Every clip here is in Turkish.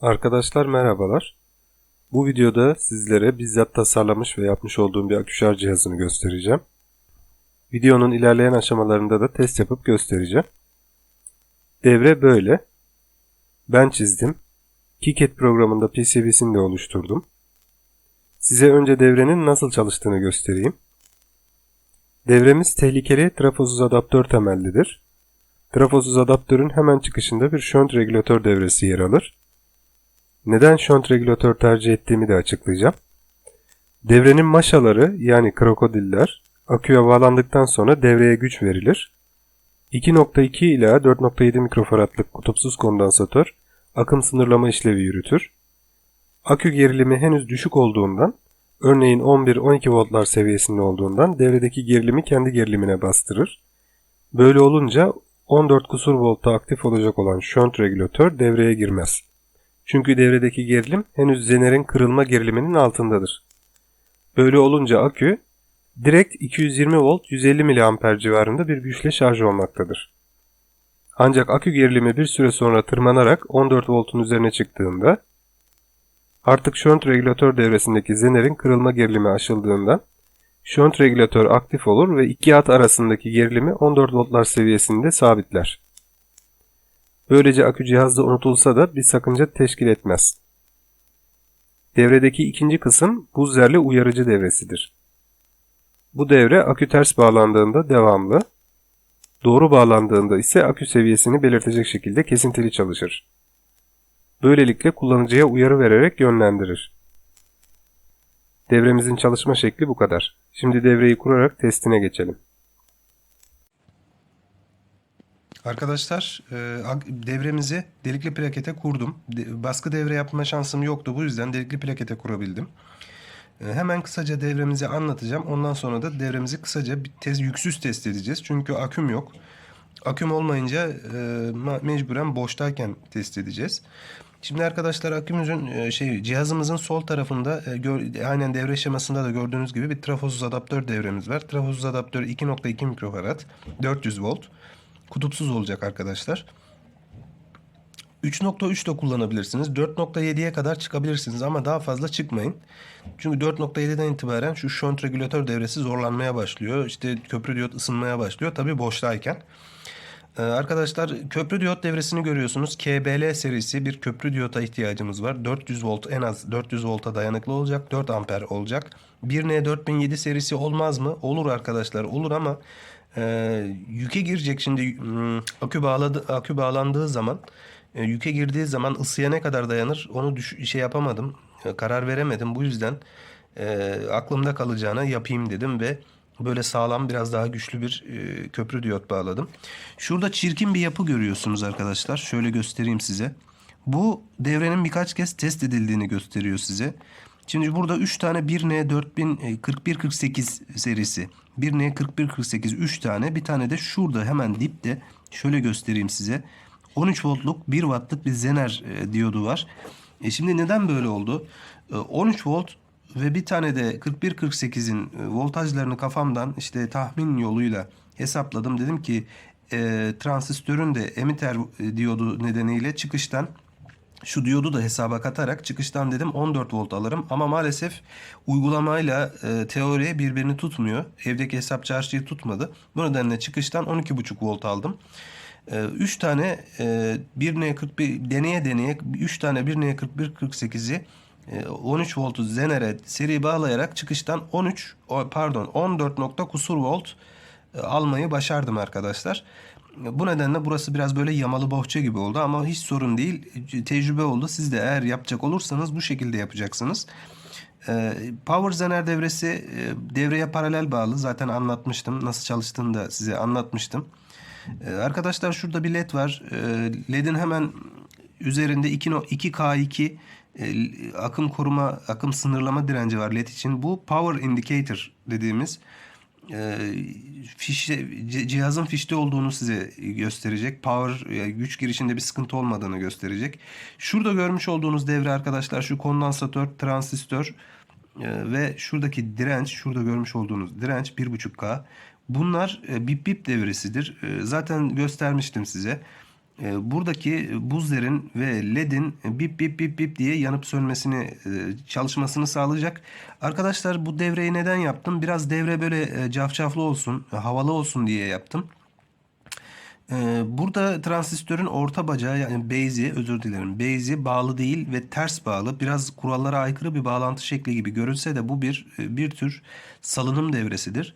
Arkadaşlar merhabalar. Bu videoda sizlere bizzat tasarlamış ve yapmış olduğum bir akü şarj cihazını göstereceğim. Videonun ilerleyen aşamalarında da test yapıp göstereceğim. Devre böyle. Ben çizdim. KiCad programında PCB'sini de oluşturdum. Size önce devrenin nasıl çalıştığını göstereyim. Devremiz tehlikeli trafosuz adaptör temellidir. Trafosuz adaptörün hemen çıkışında bir şönt regülatör devresi yer alır. Neden şont regülatör tercih ettiğimi de açıklayacağım. Devrenin maşaları yani krokodiller aküye bağlandıktan sonra devreye güç verilir. 2.2 ila 4.7 mikrofaradlık kutupsuz kondansatör akım sınırlama işlevi yürütür. Akü gerilimi henüz düşük olduğundan, örneğin 11-12 voltlar seviyesinde olduğundan devredeki gerilimi kendi gerilimine bastırır. Böyle olunca 14 kusur voltta aktif olacak olan şont regülatör devreye girmez. Çünkü devredeki gerilim henüz zenerin kırılma geriliminin altındadır. Böyle olunca akü direkt 220 volt 150 mAh civarında bir güçle şarj olmaktadır. Ancak akü gerilimi bir süre sonra tırmanarak 14 voltun üzerine çıktığında artık şont regülatör devresindeki zenerin kırılma gerilimi aşıldığından şont regülatör aktif olur ve iki hat arasındaki gerilimi 14 voltlar seviyesinde sabitler. Böylece akü cihazda unutulsa da bir sakınca teşkil etmez. Devredeki ikinci kısım buzzerli uyarıcı devresidir. Bu devre akü ters bağlandığında devamlı, doğru bağlandığında ise akü seviyesini belirtecek şekilde kesintili çalışır. Böylelikle kullanıcıya uyarı vererek yönlendirir. Devremizin çalışma şekli bu kadar. Şimdi devreyi kurarak testine geçelim. Arkadaşlar e, devremizi delikli plakete kurdum. Baskı devre yapma şansım yoktu. Bu yüzden delikli plakete kurabildim. E, hemen kısaca devremizi anlatacağım. Ondan sonra da devremizi kısaca bir tez, yüksüz test edeceğiz. Çünkü aküm yok. Aküm olmayınca e, mecburen boştayken test edeceğiz. Şimdi arkadaşlar akümüzün şey cihazımızın sol tarafında aynen devre şemasında da gördüğünüz gibi bir trafosuz adaptör devremiz var. Trafosuz adaptör 2.2 mikrofarad 400 volt kutupsuz olacak arkadaşlar. 3.3 de kullanabilirsiniz. 4.7'ye kadar çıkabilirsiniz ama daha fazla çıkmayın. Çünkü 4.7'den itibaren şu şont regülatör devresi zorlanmaya başlıyor. İşte köprü diyot ısınmaya başlıyor. Tabi boştayken. Ee, arkadaşlar köprü diyot devresini görüyorsunuz. KBL serisi bir köprü diyota ihtiyacımız var. 400 volt en az 400 volta dayanıklı olacak. 4 amper olacak. 1N4007 serisi olmaz mı? Olur arkadaşlar olur ama e, yüke girecek şimdi hmm, akü bağladı akü bağlandığı zaman e, yüke girdiği zaman ısıya ne kadar dayanır onu düş, şey yapamadım e, karar veremedim bu yüzden e, aklımda kalacağına yapayım dedim ve böyle sağlam biraz daha güçlü bir e, köprü diyot bağladım. Şurada çirkin bir yapı görüyorsunuz arkadaşlar. Şöyle göstereyim size. Bu devrenin birkaç kez test edildiğini gösteriyor size. Şimdi burada 3 tane 1N 404148 serisi 1N 4148 3 tane bir tane de şurada hemen dipte şöyle göstereyim size 13 voltluk 1 wattlık bir Zener e, diyodu var. E şimdi neden böyle oldu? E, 13 volt ve bir tane de 4148'in e, voltajlarını kafamdan işte tahmin yoluyla hesapladım. Dedim ki e, transistörün de emitter e, diyodu nedeniyle çıkıştan şu diyodu da hesaba katarak çıkıştan dedim 14 volt alırım. Ama maalesef uygulamayla e, teori birbirini tutmuyor. Evdeki hesap çarşıyı tutmadı. Bu nedenle çıkıştan 12,5 volt aldım. 3 e, tane e, 1N41 deneye deneye 3 tane 1N41 48'i 13 voltu Zener'e seri bağlayarak çıkıştan 13 pardon 14 nokta kusur volt e, almayı başardım arkadaşlar. Bu nedenle burası biraz böyle yamalı bohça gibi oldu ama hiç sorun değil. Tecrübe oldu. Siz de eğer yapacak olursanız bu şekilde yapacaksınız. Ee, Power Zener devresi e, devreye paralel bağlı. Zaten anlatmıştım. Nasıl çalıştığını da size anlatmıştım. Ee, arkadaşlar şurada bir led var. Ee, ledin hemen üzerinde 2, 2K2 e, akım koruma, akım sınırlama direnci var led için. Bu power indicator dediğimiz e, fişte, cihazın fişte olduğunu size gösterecek. Power yani güç girişinde bir sıkıntı olmadığını gösterecek. Şurada görmüş olduğunuz devre arkadaşlar şu kondansatör, transistör e, ve şuradaki direnç, şurada görmüş olduğunuz direnç 1.5K. Bunlar e, bip bip devresidir. E, zaten göstermiştim size. E, buradaki buzlerin ve ledin bip bip bip bip diye yanıp sönmesini e, çalışmasını sağlayacak. Arkadaşlar bu devreyi neden yaptım? Biraz devre böyle e, cafcaflı olsun, e, havalı olsun diye yaptım. Ee, burada transistörün orta bacağı yani base'i özür dilerim. Base'i bağlı değil ve ters bağlı. Biraz kurallara aykırı bir bağlantı şekli gibi görünse de bu bir bir tür salınım devresidir.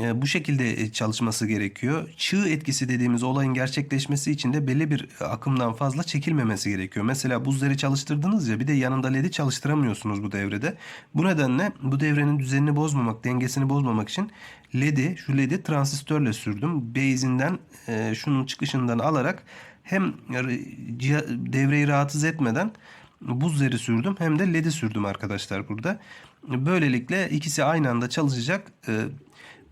Ee, bu şekilde e, çalışması gerekiyor. Çığ etkisi dediğimiz olayın gerçekleşmesi için de belli bir akımdan fazla çekilmemesi gerekiyor. Mesela buzları çalıştırdınız ya bir de yanında led'i çalıştıramıyorsunuz bu devrede. Bu nedenle bu devrenin düzenini bozmamak, dengesini bozmamak için led'i, şu led'i transistörle sürdüm. Base'inden e, şunun çıkışından alarak hem devreyi rahatsız etmeden buzları sürdüm hem de led'i sürdüm arkadaşlar burada. Böylelikle ikisi aynı anda çalışacak.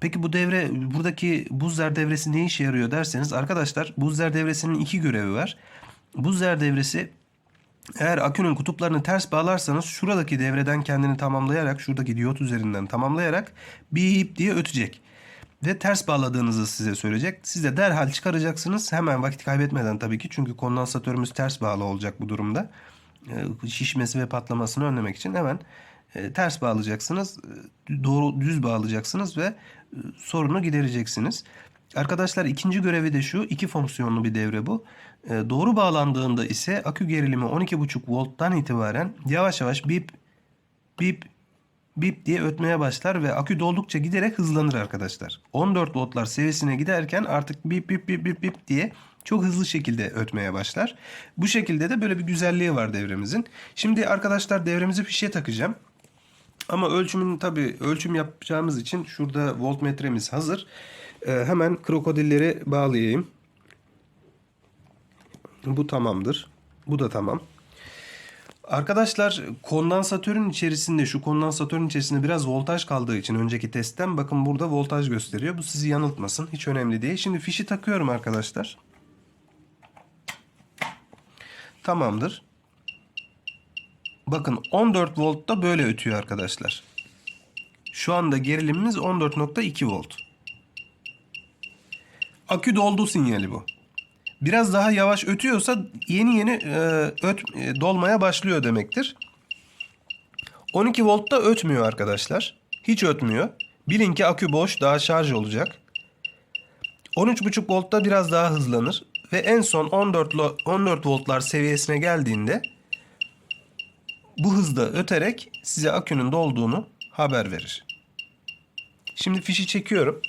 Peki bu devre buradaki buzzer devresi ne işe yarıyor derseniz arkadaşlar buzzer devresinin iki görevi var. Buzzer devresi eğer akünün kutuplarını ters bağlarsanız şuradaki devreden kendini tamamlayarak şuradaki diyot üzerinden tamamlayarak bip diye ötecek. Ve ters bağladığınızı size söyleyecek. Siz de derhal çıkaracaksınız. Hemen vakit kaybetmeden tabii ki. Çünkü kondansatörümüz ters bağlı olacak bu durumda. Ee, Şişmesi ve patlamasını önlemek için hemen e, ters bağlayacaksınız. e, Doğru düz bağlayacaksınız ve e, sorunu gidereceksiniz. Arkadaşlar ikinci görevi de şu. iki fonksiyonlu bir devre bu. Doğru bağlandığında ise akü gerilimi 12,5 volttan itibaren yavaş yavaş bip bip bip diye ötmeye başlar ve akü doldukça giderek hızlanır arkadaşlar. 14 voltlar seviyesine giderken artık bip bip bip bip bip diye çok hızlı şekilde ötmeye başlar. Bu şekilde de böyle bir güzelliği var devremizin. Şimdi arkadaşlar devremizi fişe takacağım. Ama ölçümün tabii ölçüm yapacağımız için şurada voltmetremiz hazır. Ee, hemen krokodilleri bağlayayım. Bu tamamdır. Bu da tamam. Arkadaşlar kondansatörün içerisinde şu kondansatörün içerisinde biraz voltaj kaldığı için önceki testten bakın burada voltaj gösteriyor. Bu sizi yanıltmasın. Hiç önemli değil. Şimdi fişi takıyorum arkadaşlar. Tamamdır. Bakın 14 voltta böyle ötüyor arkadaşlar. Şu anda gerilimimiz 14.2 volt. Akü doldu sinyali bu. Biraz daha yavaş ötüyorsa yeni yeni e, öt e, dolmaya başlıyor demektir. 12 voltta ötmüyor arkadaşlar. Hiç ötmüyor. Bilin ki akü boş, daha şarj olacak. 13.5 voltta biraz daha hızlanır ve en son 14 lo- 14 voltlar seviyesine geldiğinde bu hızda öterek size akünün dolduğunu haber verir. Şimdi fişi çekiyorum.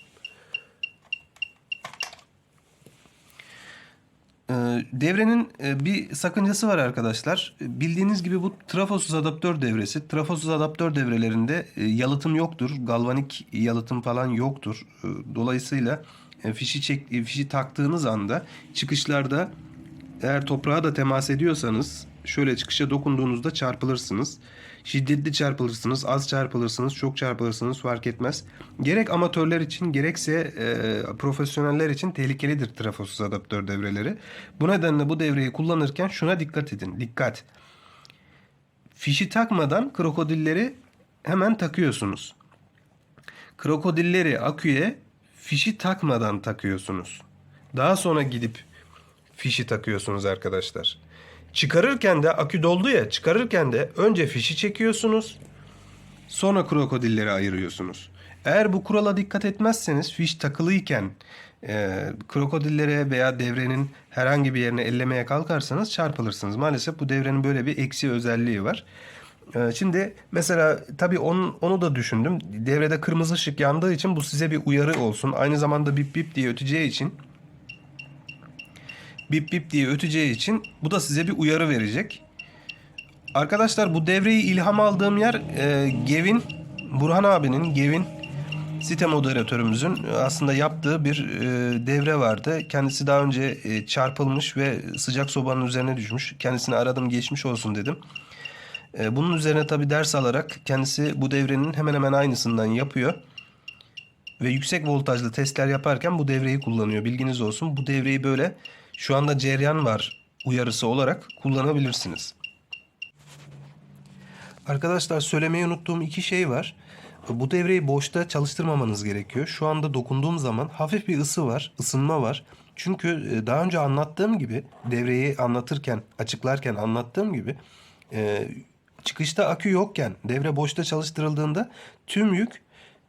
Ee, Devrenin e, bir sakıncası var arkadaşlar. Bildiğiniz gibi bu trafosuz adaptör devresi. Trafosuz adaptör devrelerinde e, yalıtım yoktur. Galvanik yalıtım falan yoktur. E, Dolayısıyla fişi çek fişi taktığınız anda çıkışlarda eğer toprağa da temas ediyorsanız şöyle çıkışa dokunduğunuzda çarpılırsınız. Şiddetli çarpılırsınız, az çarpılırsınız, çok çarpılırsınız fark etmez. Gerek amatörler için gerekse e, profesyoneller için tehlikelidir trafosuz adaptör devreleri. Bu nedenle bu devreyi kullanırken şuna dikkat edin. Dikkat. Fişi takmadan krokodilleri hemen takıyorsunuz. Krokodilleri aküye fişi takmadan takıyorsunuz. Daha sonra gidip fişi takıyorsunuz arkadaşlar. Çıkarırken de akü doldu ya çıkarırken de önce fişi çekiyorsunuz. Sonra krokodilleri ayırıyorsunuz. Eğer bu kurala dikkat etmezseniz fiş takılıyken e, krokodillere veya devrenin herhangi bir yerine ellemeye kalkarsanız çarpılırsınız. Maalesef bu devrenin böyle bir eksi özelliği var. E, şimdi mesela tabii onu, onu da düşündüm. Devrede kırmızı ışık yandığı için bu size bir uyarı olsun. Aynı zamanda bip bip diye öteceği için bip bip diye öteceği için bu da size bir uyarı verecek. Arkadaşlar bu devreyi ilham aldığım yer e, Gevin, Burhan abinin, Gevin site moderatörümüzün aslında yaptığı bir e, devre vardı. Kendisi daha önce e, çarpılmış ve sıcak sobanın üzerine düşmüş. Kendisini aradım geçmiş olsun dedim. E, bunun üzerine tabi ders alarak kendisi bu devrenin hemen hemen aynısından yapıyor. Ve yüksek voltajlı testler yaparken bu devreyi kullanıyor. Bilginiz olsun. Bu devreyi böyle şu anda cereyan var uyarısı olarak kullanabilirsiniz. Arkadaşlar söylemeyi unuttuğum iki şey var. Bu devreyi boşta çalıştırmamanız gerekiyor. Şu anda dokunduğum zaman hafif bir ısı var, ısınma var. Çünkü e, daha önce anlattığım gibi devreyi anlatırken, açıklarken anlattığım gibi e, çıkışta akü yokken devre boşta çalıştırıldığında tüm yük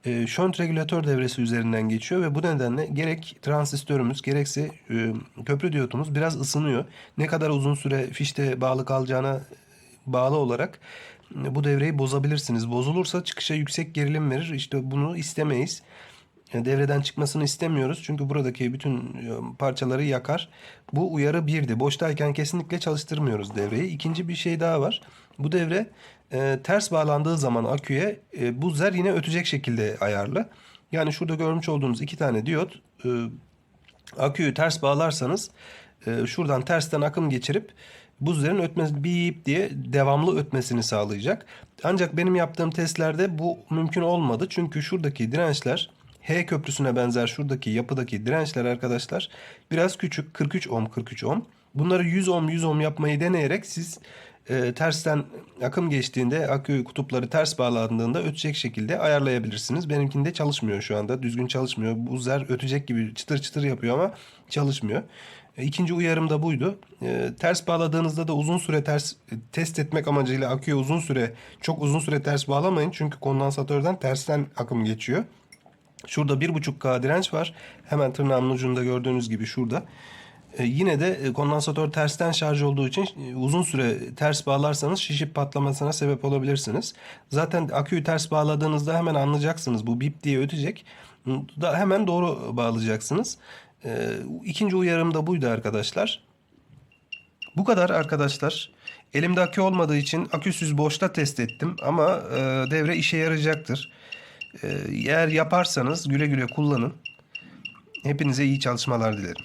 e, şont regülatör devresi üzerinden geçiyor ve bu nedenle gerek transistörümüz gerekse e, köprü diyotumuz biraz ısınıyor. Ne kadar uzun süre fişte bağlı kalacağına bağlı olarak e, bu devreyi bozabilirsiniz. Bozulursa çıkışa yüksek gerilim verir. İşte bunu istemeyiz. E, Devreden çıkmasını istemiyoruz. Çünkü buradaki bütün e, parçaları yakar. Bu uyarı birdi. Boştayken kesinlikle çalıştırmıyoruz devreyi. İkinci bir şey daha var. Bu devre e, ters bağlandığı zaman aküye e, bu zer yine ötecek şekilde ayarlı. Yani şurada görmüş olduğunuz iki tane diyot e, aküyü ters bağlarsanız e, şuradan tersten akım geçirip buzların ötmesi bip diye devamlı ötmesini sağlayacak. Ancak benim yaptığım testlerde bu mümkün olmadı. Çünkü şuradaki dirençler H köprüsüne benzer şuradaki yapıdaki dirençler arkadaşlar biraz küçük 43 ohm 43 ohm. Bunları 100 ohm 100 ohm yapmayı deneyerek siz e, tersten akım geçtiğinde akü kutupları ters bağlandığında ötecek şekilde ayarlayabilirsiniz. Benimkinde çalışmıyor şu anda. Düzgün çalışmıyor. Bu zer ötecek gibi çıtır çıtır yapıyor ama çalışmıyor. E, İkinci uyarım da buydu. E, ters bağladığınızda da uzun süre ters e, test etmek amacıyla aküye uzun süre çok uzun süre ters bağlamayın. Çünkü kondansatörden tersten akım geçiyor. Şurada 1.5K direnç var. Hemen tırnağımın ucunda gördüğünüz gibi şurada. E, yine de e, kondansatör tersten şarj olduğu için e, uzun süre ters bağlarsanız şişip patlamasına sebep olabilirsiniz. Zaten aküyü ters bağladığınızda hemen anlayacaksınız. Bu bip diye ötecek. Da hemen doğru bağlayacaksınız. E, ikinci uyarım da buydu arkadaşlar. Bu kadar arkadaşlar. Elimde akü olmadığı için aküsüz boşta test ettim ama devre işe yarayacaktır. Eğer yaparsanız güle güle kullanın. Hepinize iyi çalışmalar dilerim.